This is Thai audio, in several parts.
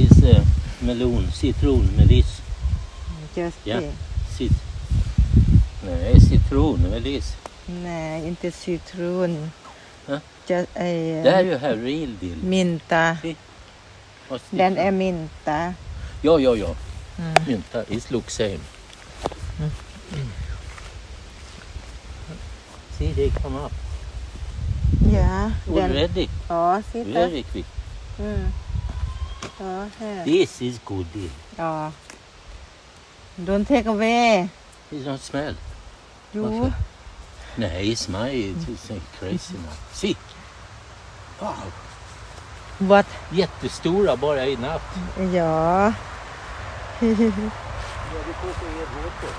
melisse, melon, citron, meliss. Just det. Ja. Cit Nej, citron, meliss. Nej, inte citron. Ja. Just, äh, det är ju herrildill. Minta. Si. Den är minta. Ja, ja, ja. Mm. Minta, it looks same. Mm. Mm. See, they come up. Yeah. Already. Then, oh, see? Very quick. Mm. Ja, här. This is good deal. Ja. Don't take away. It don't smell. Jo. Varför? Nej, it's my, it's uh, crazy now. See. Wow. What? Jättestora bara i natt. Ja. Ja, du får så er båt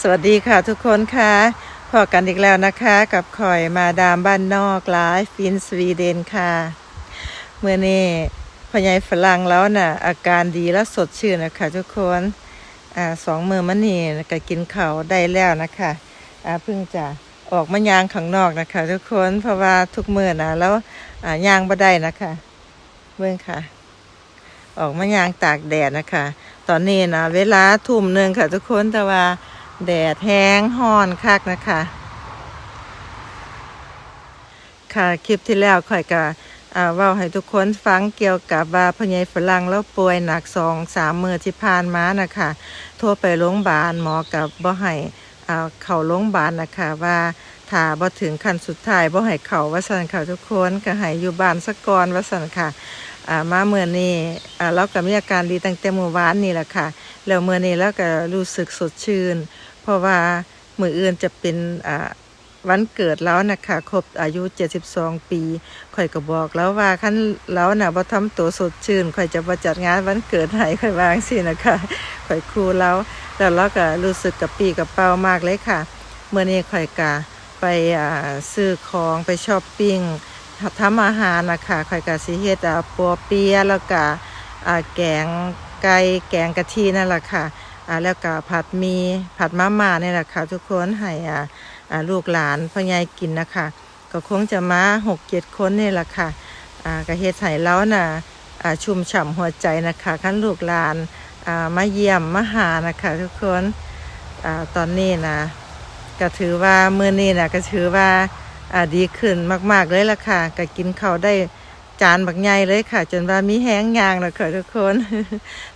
สวัสดีค่ะทุกคนค่ะ พอกันอีกแล้วนะคะกับข่อยมาดามบ้านนอกไลฟ์ฟินสวีเดนค่ะเมื่อนี้พ่อใหญ่ฝรั่งแล้วน่ะ อาการดีและสดชื่นนะคะทุกคนอ่าสองมือมันนี่ก็กินเขาได้แล้วนะคะอ่าเพิ่งจะออกมายางข้างนอกนะคะ ทุกคนเพราะว่าทุกมือนะแล้วอ่ายางบ่ได้นะคะเบิ่งค่ะ ออกมายางตากแดดนะคะ ตอนนี้นะเวลาทุ่มหนึ่งค่ะ ทุกคนแต่ว่า แดดแห้งห้อนคักนะคะ ค่ะคลิปที่แล้วข่อยก็อ่าเว่าให้ทุกคนฟังเกี่ยวกับว่าพญายฝรั่งแล้วป่วยหนักสองสามมือที่ผ่านมานะคะโทรไปโรงพยาบาลหมอกับบ่ให้อ่าเข้าโรงพยาบาลนะคะว่าถ้าบ่ถึงขั้นสุดท้ายบ่ให้เข้าว่าซั่นค่ะทุกคนก็ให้อยู่บ้านสักก่อนว่าซั่นค่ะมาเมื่อนี้เราก็มีอาการดีตั้งแต่เมื่อวานนี่แหละค่ะแล้วเมื่อนี้เราก็รู้สึกสดชื่น เพราะว่ามืออื่นจะเป็นอ่าวันเกิดแล้วนะคะครบอายุ 72 ปีข่อยก็บอกแล้วว่าขั้นแล้วน่ะบ่ทำตัวสดชื่นข่อยจะบ่จัดงานวันเกิดให้ข่อยวางสินะคะข่อยครูแล้วแล้วเราก็รู้สึกกับปีกับเป้ามากเลยค่ะเมื่อนี้ข่อยก็ไปซื้อของไปช้อปปิ้งทำอาหารนะคะข่อยกะสิเฮ็ดอ่าปัวเปียะแล้วก็แกงไก่แกงกะทินั่นแหละค่ะ อ่าแล้วก็ผัดมีผัดมาม่าเนี่ยแหละค่ะทุกคนให้อ่าอ่าลูกหลานพ่อใหญ่กินนะคะ ก็คงจะมาหกเจ็ดคนนี่แหละค่ะอ่าก็เฮ็ดให้แล้วน่ะอ่าชุ่มฉ่ำหัวใจนะคะขั้นลูกหลานอ่ามาเยี่ยมมาหานะคะทุกคนอ่าตอนนี้นะก็ถือว่ามื้อนี้นะก็ถือว่าอ่าดีขึ้นมาก ๆเลยล่ะค่ะก็กินข้าวได้ จานบักใหญ่เลยค่ะ จนว่ามีแห้งยางนะค่ะทุกคน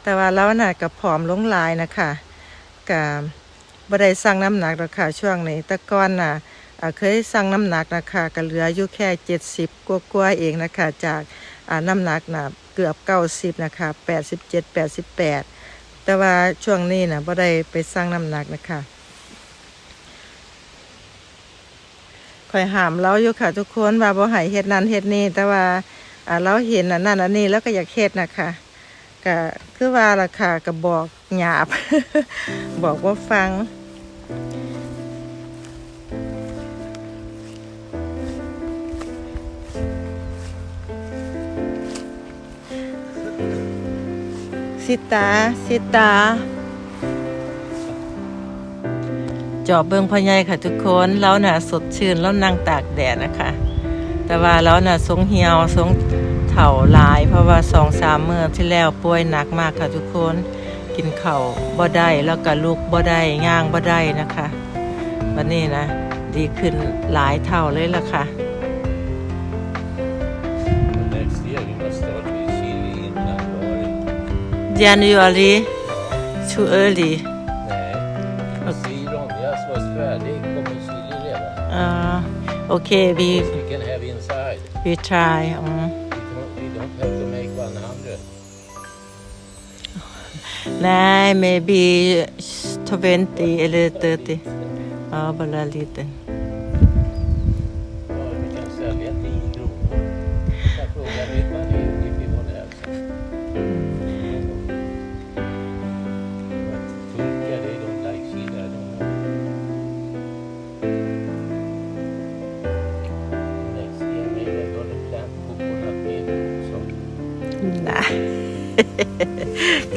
แต่ว่าเราน่ะกับผอมลงลายนะคะกับบ่ได้สั่งน้ำหนักหรอกค่ะช่วงนี้แต่ก่อนน่ะเคยสั่งน้ำหนักนะคะก็เหลืออยู่แค่เจ็ดสิบกว่าๆเองนะคะ จากน้ำหนักน่ะเกือบเก้าสิบนะคะแปดสิบเจ็ดแปดสิบแปดแต่ว่าช่วงนี้น่ะบ่ได้ไปสั่งน้ำหนักนะคะคอยหามเราอยู่ค่ะทุกคนว่าบ่ให้เฮ็ดนั่นเฮ็ดนี่แต่ว่า อ่าเราเห็นอันนั่นอันนี้แล้วก็อยากเฮ็ดนะคะก็คือว่าล่ะค่ะก็บอกหยาบ บอกว่าฟังสิตาสิตา จอบเบิงพ่อใหญ่ค่ะทุกคน แล้วน่ะสดชื่นแล้วนั่งตากแดดนะคะ แต่ว่าแล้วน่ะทรงเหี่ยวทรงเถ่าหลาย เพราะว่าสองสามเมื่อที่แล้วป่วยหนักมากค่ะทุกคนกินข้าวบ่ได้แล้วก็ลูกบ่ได้ย่างบ่ได้นะคะวันนี้นะ ดีขึ้นหลายเท่าเลยล่ะค่ะ Next year we must start with chili in January. January too early Nej. See, Ronjas var färdig. Kommer chili redan. อ่าโอ เค we So we can have inside. we try อืม We don't, we don't have to make 100. Nej, maybe 20 eller 30. Ja, bara lite. Ja,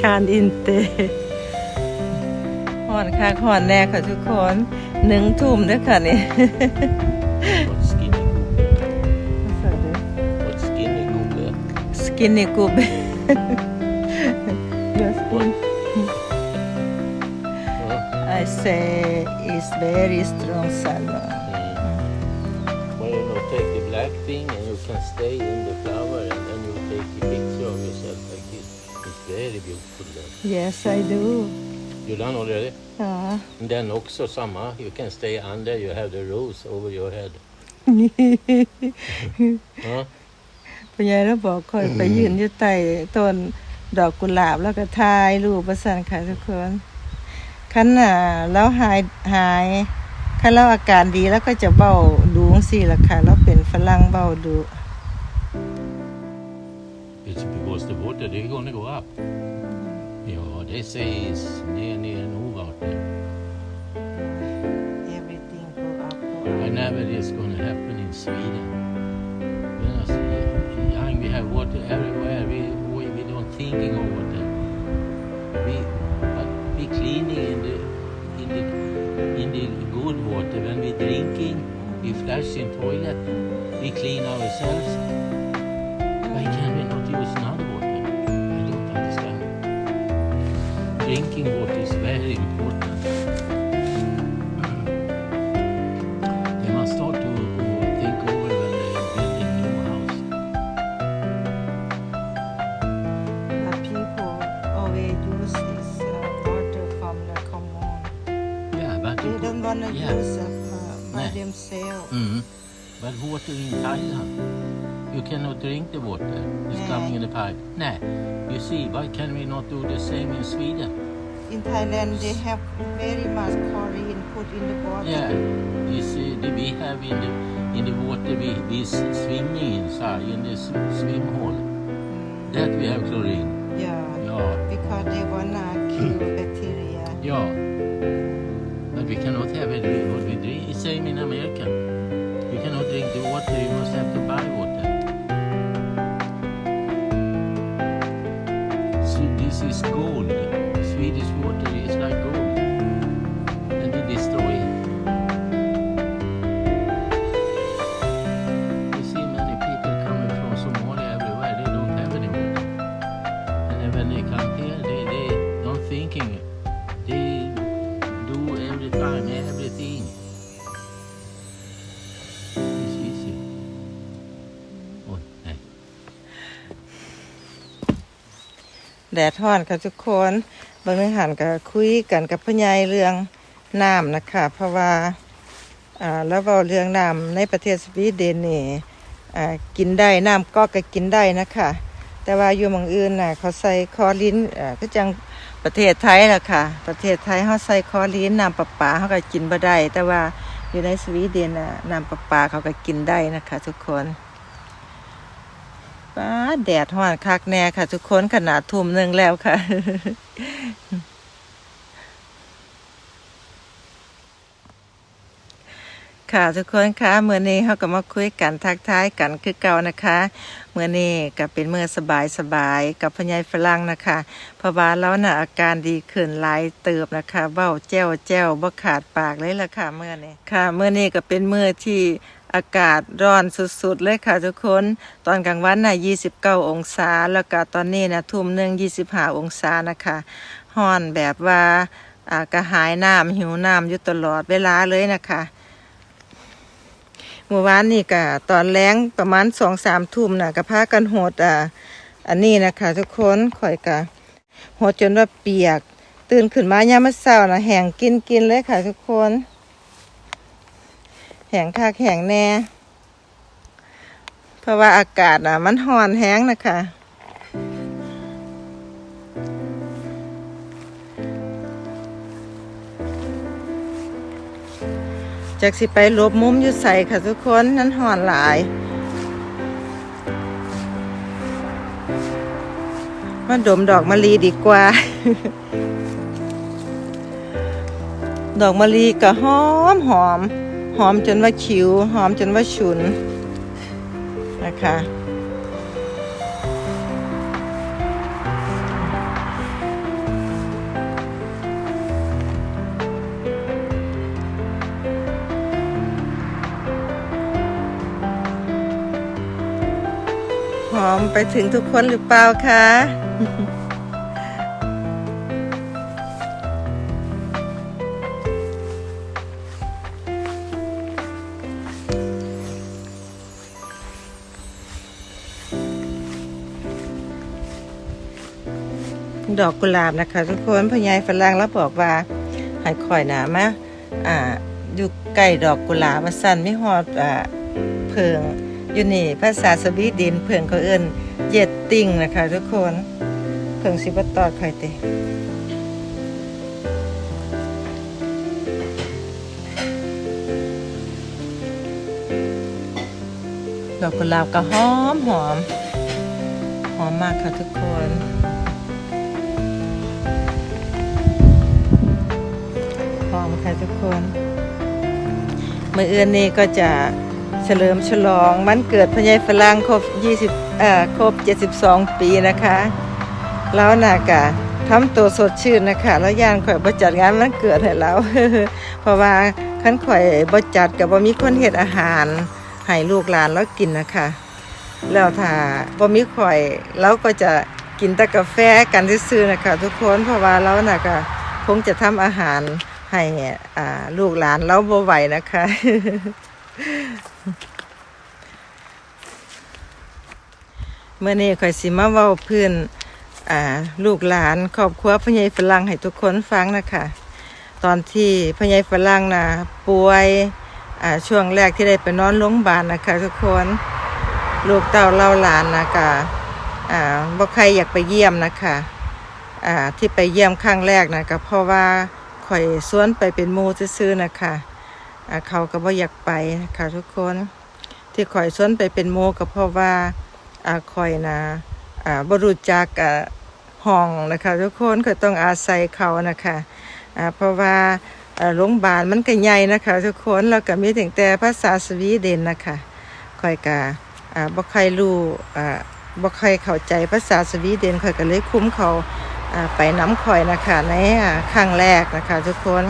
kan inte. ห่อนค่ะห่อนแน่ค่ะทุกคนหนึ่งทุ่มด้วยค่ะนี่ what skinny coconut? What skinny กินนี่กูเบ Your spoon Huh? I say it's very strong salmon Well, you know, take the black thing and you can stay in the flower and then you take a very beautiful then. Yes I do You done already? อ๋อ And then also samma, you can stay under, you have the rose over your head. Huh? พ่อใหญ่แล้วบอกคอยไปยืนอยู่ใต้ต้นดอกกุหลาบแล้วก็ถ่ายรูปประสันค่ะทุกคนคันน่ะแล้วหายหายคันแล้วอาการดีแล้วก็จะเบ้าดูสิล่ะค่ะแล้วเป็นฝรั่งเบ้าดู water, they're gonna go up. Yeah, they say it's near, er near Nova out there. everything go up Whenever it's gonna happen in Sweden. You know, young, we have water everywhere. We, we, we don't thinking of water. We, but we cleaning in the, in the, in the good water. When we drinking, we flush in toilet. We clean ourselves. Very important. They must start to think over when they're building new house. But people always use this uh, water from the common. Yeah, but They don't want to Yeah. use it uh, by Nej. themselves. Mm. But water in Thailand, you cannot drink the water. It's coming in the pipe. No. You see, why can we not do the same in Sweden? In Thailand, they have very much chlorine put in the water. Yeah. You see, the, we have in the in the water we we s- swimming inside in the s- swim hole. Mm, That we have chlorine. yeah, Yeah. because they wanna kill bacteria. Yeah. water is like gold. And they destroy it. You see many people coming from Somalia everywhere, they don't have any water. And then when they come here, they, they don't thinking. They do every time, everything. It's easy. Oh, nej. แดดร้อนค่ะทุกคน บางเรื่องหันก็คุยกันกับพ่อใหญ่เรื่องน้ำนะคะ เพราะว่าอ่าแล้วเว้าเรื่องน้ำในประเทศสวีเดนนี่อ่ากินได้น้ำก็ก็กินได้นะคะแต่ว่าอยู่หมองอื่นน่ะเขาใส่คอลิ้นอ่าก็จังประเทศไทยล่ะค่ะ ประเทศไทยเขาใส่คอลิ้นน้ำประปาเขาก็กินบ่ได้แต่ว่าอยู่ในสวีเดนน่ะน้ำประปาเขาก็กินได้นะคะ ทุกคน ป้าแดดร้อนคักแน่ค่ะ ทุกคนขนาดทุ่มหนึ่งแล้วค่ะค่ะทุกคนคะเมื่อนี้เขาก็มาคุยกันทักทายกันคือเก่านะคะเมื่อนี้ก็เป็นเมื่อสบายสบายกับพญายฝรั่งนะคะพราะว่าแล้วน่ะอาการดีขึ้นหลายเติบนะคะเบ้าแจ้วแจ้วบ่ขาดปากเลยล่ะค่ะเมื่อนี้ค่ะ เมื่อนี้ก็เป็นเมื่อที่ อากาศร้อนสุดๆเลยค่ะทุกคน ตอนกลางวันน่ะ29 องศา แล้วก็ตอนนี้น่ะทุ่มหนึ่ง25 องศานะคะร้อนแบบว่าากระหายน้ำหิวน้ำอยู่ตลอดเวลาเลยนะคะเมื่อวานนี่ก็ตอนแรงประมาณสองสามทุ่มน่ะก็พากันโหดอ่าอันนี้นะคะ ทุกคนข่อยกะโหดจนว่าเปียก ตื่นขึ้นมายามมื้อเช้าน่ะแห้งกินกินเลยค่ะทุกคน แห้งคักแห้งแน่ เพราะว่าอากาศอะ มันร้อนแห้งนะคะจากสิไปลบมุมอยู่ใส่ค่ะทุกคนนั้นหอนหลาย มาดมดอกมะลีดีกว่า ดอกมะลีก็หอมหอม หอมจนว่าคิวหอมจนว่าฉุนนะคะหอมไปถึงทุกคนหรือเปล่าคะ ดอกกุหลาบนะคะ ทุกคนพ่อใหญ่ฝรั่งแล้วบอกว่าให้คอยหนามาอ่าอยู่ใกล้ดอกกุหลาบว่าสั่นไม่ฮอดอ่าเพิงอยู่นี่ภาษาสวีเดนเพิงเขาเอิ้นเย็ดติ่งนะคะ ทุกคนเพิงสิบตอดคอยเตะดอกกุหลาบก็หอมหอมหอมมากค่ะทุกคน ค่ะทุกคนมื่อเอือนนี้ก็จะเฉลิมฉลองวันเกิดพญายฝรั่งครบ20เอ่อครบ 72 ปีนะคะ แล้วน่ะกะทำตัวสดชื่นนะคะ แล้วย่านข่อยบ่จัดงานวันเกิดให้เราเพราะว่าคันข่อยบ่จัดกับบ่มีคนเฮ็ดอาหารให้ลูกหลานแล้วกินนะคะ แล้วถ้าบ่มีข่อยเราก็จะกินแต่กาแฟกันซื่อๆนะคะ ทุกคนเพราะว่าเราน่ะก็คงจะทำอาหาร ให้ลูกหลานเราบ่ไหวนะคะ เมื่อนี้ข่อยสิมาเว้าพื้นลูกหลานครอบครัวพ่อใหญ่ฝรั่งให้ทุกคนฟังนะคะ ตอนที่พ่อใหญ่ฝรั่งนะป่วยช่วงแรกที่ได้ไปนอนโรงพยาบาลนะคะ ทุกคนลูกเต้าเล่าหลานนะคะบ่ใครอยากไปเยี่ยมนะคะที่ไปเยี่ยมครั้งแรกนะก็เพราะว่า ข่อยสวนไปเป็นหมูซื่อๆนะคะอ่าเขาก็บ่อยากไปนะคะทุกคนที่ข่อยสวนไปเป็นหมูก็เพราะว่าข่อยนะบรูจักห้องนะคะทุกคนก็ต้องอาศัยเขานะคะเพราะว่าโรงพยาบาลมันก็ใหญ่นะคะ ทุกคนแล้วก็มีถึงแต่ภาษาสวีเดนนะคะข่อยก็อ่าบ่ค่อยรู้อ่าบ่ค่อยเข้าใจภาษาสวีเดนข่อยก็เลยคุ้มเขา ไปน้ำข่อยนะคะในครั้งแรกนะคะ ทุกคน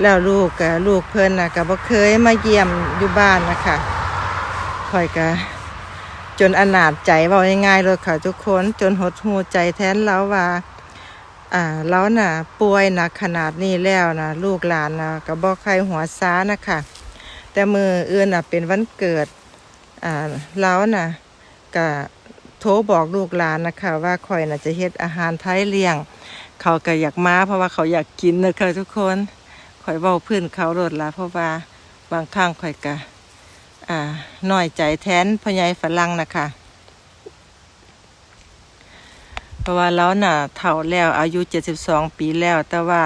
แล้วลูกกับลูกเพิ่นนะก็บ่เคยมาเยี่ยมอยู่บ้านนะคะข่อยก็จนอนาจใจว้าง่ายๆเลยค่ะทุกคนจนหดหูใจแทนแล้วว่าอ่าแล้วน่ะป่วยหนักขนาดนี้แล้วนะลูกหลานนะก็บ่ใครหัวซ้านะคะแต่มืออื่นน่ะเป็นวันเกิดอ่าแล้วน่ะก็ โทรบอกลูกหลานนะคะ ว่าข่อยน่ะจะเฮ็ดอาหารไทยเลี้ยง เขาก็อยากมาเพราะว่าเขาอยากกินนะคะทุกคนข่อยเว้าพื้นเขาโลดละเพราะว่าบางครั้งข่อยก็อ่าน้อยใจแทนพ่อใหญ่ฝรั่งนะคะเพราะว่าเราน่ะเฒ่าแล้วอายุ 72 ปีแล้ว แต่ว่า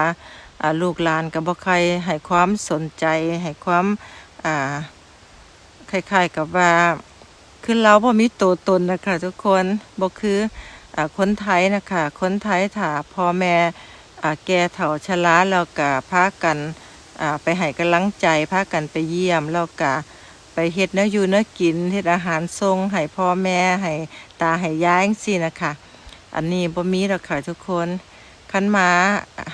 อ่าลูกหลานก็บ่ใครให้ความสนใจให้ความอ่าคล้ายๆกับว่า คือเราบ่มีตัวตนนะคะทุกคนบ่คืออคนไทยนะคะคนไทยถ้าพ่อแม่แก่เฒ่าชราแล้วก็พากันไปให้กำลังใจพากันไปเยี่ยมแล้วก็ไปเฮ็ดเนื้ออยู่เนื้อกินเฮ็ดอาหารทรงให้พ่อแม่ให้ตาให้ยายจังซี่นะคะอันนี้บ่มีหรอกค่ะทุกคนคันมา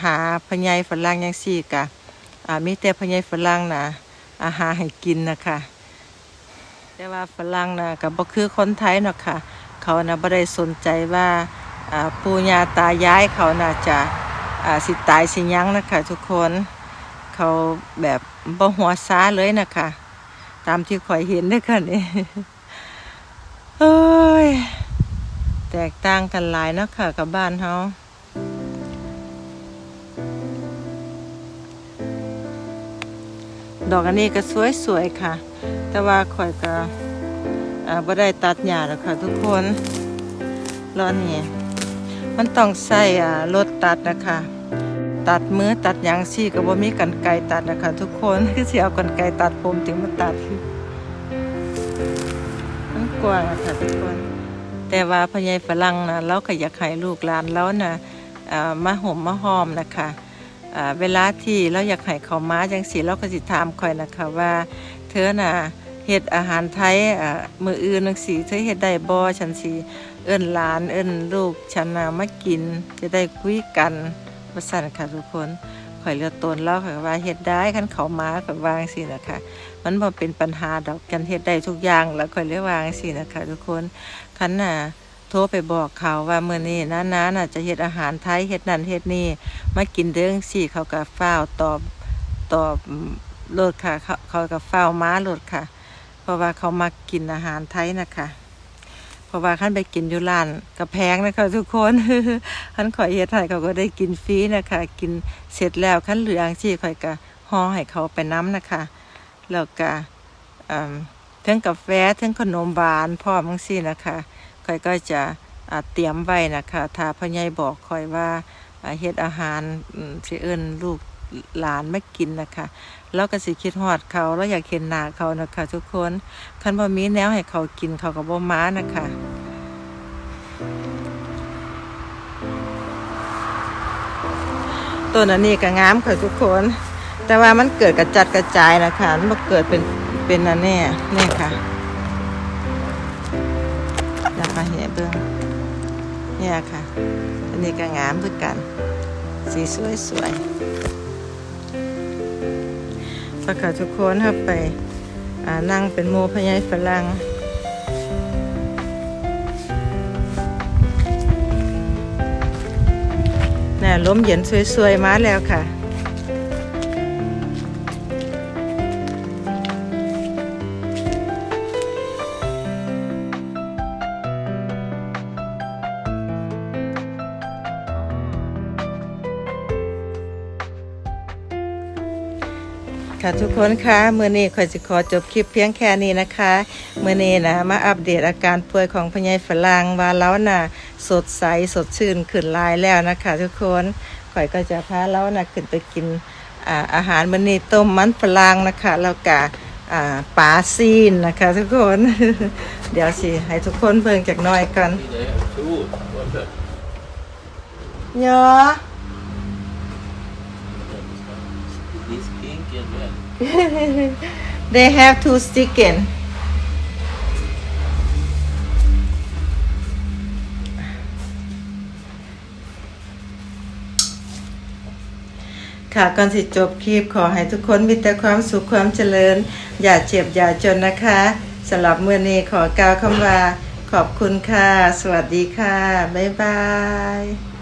หาพญายฝรั่งจังซี่กะอ่ามีแต่พญายฝรั่งนะอาหารให้กินนะคะ แต่ว่าฝรั่งนะกับบ่คือคนไทยเนาะค่ะ เขานะบ่ได้สนใจว่าปู่ย่าตายายเขาน่าจะสิตายสิยังนะคะทุกคนเขาแบบบ่หัวซาเลยนะคะ ตามที่ข่อยเห็นด้อค่ะนี่เฮ้ยแตกต่างกันหลายเนาะค่ะกับบ้านเฮาดอกอันนี้ก็สวยๆค่ะ แต่ว่าข่อยก็อ่าบ่ได้ตัดหญ้าแล้วค่ะทุกคนรอนี่มันต้องใส่อ่ารถตัดนะคะ ตัดมือตัดหยางซี่ก็บ่มีกันไกตัดนะคะ ทุกคนคือสิเอากันไกตัดผมถึงมาตัดมันกว้างอะค่ะทุกคน แต่ว่าพญายฝรั่งนะเราก็อยากให้ลูกหลานเรานะอ่ามาห่มมาหอมนะคะอ่าเวลาที่เราอยากให้เขามาจังสีเราก็สิถามคอยนะคะว่า เธอน่ะ เฮ็ดอาหารไทยอ่ามืออื่นจังสีเธอเฮ็ดได้บ่ฉันสิเอิ้นหลานเอิ้นลูกฉันน่ะมากินจะได้คุยกันว่าซั่นค่ะทุกคนข่อยเลือตนแล้วข่อยว่าเฮ็ดได้คันเขามาข่อยวางสินะคะมันบ่เป็นปัญหาดอกกันเฮ็ดได้ทุกอย่างแล้วข่อยเลยวางสินะคะทุกคนคันน่ะโทรไปบอกเขาว่ามื้อนี้นะนะน่ะจะเฮ็ดอาหารไทยเฮ็ดนั่นเฮ็ดนี่มากินเด้อจังซี่เขาก็ฟ้าวตอบตอบโลดค่ะเขาก็ฟ้าวมาโลดค่ะ ราะว่าเขามักกินอาหารไทยนะคะ เพราะว่าขั้นไปกินอยู่ร้านก็แพงนะคะ ทุกคนขั้นข่อยเฮ็ดให้เขาก็ได้กินฟรีนะคะ กินเสร็จแล้วขั้นเหลืองที่ข่อยก็ห่อให้เขาไปน้ำนะคะ แล้วก็ทั้งกาแฟทั้งขนมหวานพร้อมทั้งสิ้นะคะข่อยก็จะเตรียมไว้นะคะถ้าพ่อใหญ่บอกข่อยว่าเฮ็ดอาหารอืมสิเอิ้นลูกหลานไมากินนะคะ แล้วก็สิคิดฮอดเขาแล้วอยากเห็นหน้าเขานะคะทุกคนคันบ่มีแนวให้เขากินเขาก็บ่มานะคะต้นอันนี้ก็งามค่ะทุกคน แต่ว่ามันเกิดกระจัดกระจายนะคะมันเกิดเป็นเป็นอันนี้นี่ค่ะนะคะเห็นเบิ่งเนี่ยค่ะ อันนี้ก็งามด้วยกัน สีสวยสวย สักขาทุกคนเข้าไปนั่งเป็นโมพญายฝรั่งน่ะลมเย็นสวยๆมาแล้วค่ะ ค่ะทุกคนคะเมื่อนี้ขอยจะขอจบคลิปเพียงแค่นี้นะคะเมื่อนี้นะมาอัปเดตอาการป่วยของพญายฝรั่งว่าแล้วน่ะสดใสสดชื่นขึ้นลายแล้วนะคะ ทุกคนข่อยก็จะพาแล้วน่ะขึ้นไปกินอาอาหารมื้อนี้ต้มมันฝรั่งนะคะแล้วก็อ่าปลาซีนนะคะ ทุกคน เดี๋ยวสิให้ทุกคนเบิ่งจากน้อยกันเนาะ This pink and red. They have two chicken ค่ะก่อนสิจบคลิปขอให้ทุกคนมีแต่ความสุขความเจริญ อย่าเจ็บอย่าจนนะคะสำหรับเมื่อนี้ขอกล่าวคำว่า ขอบคุณค่ะ สวัสดีค่ะ บ๊ายบาย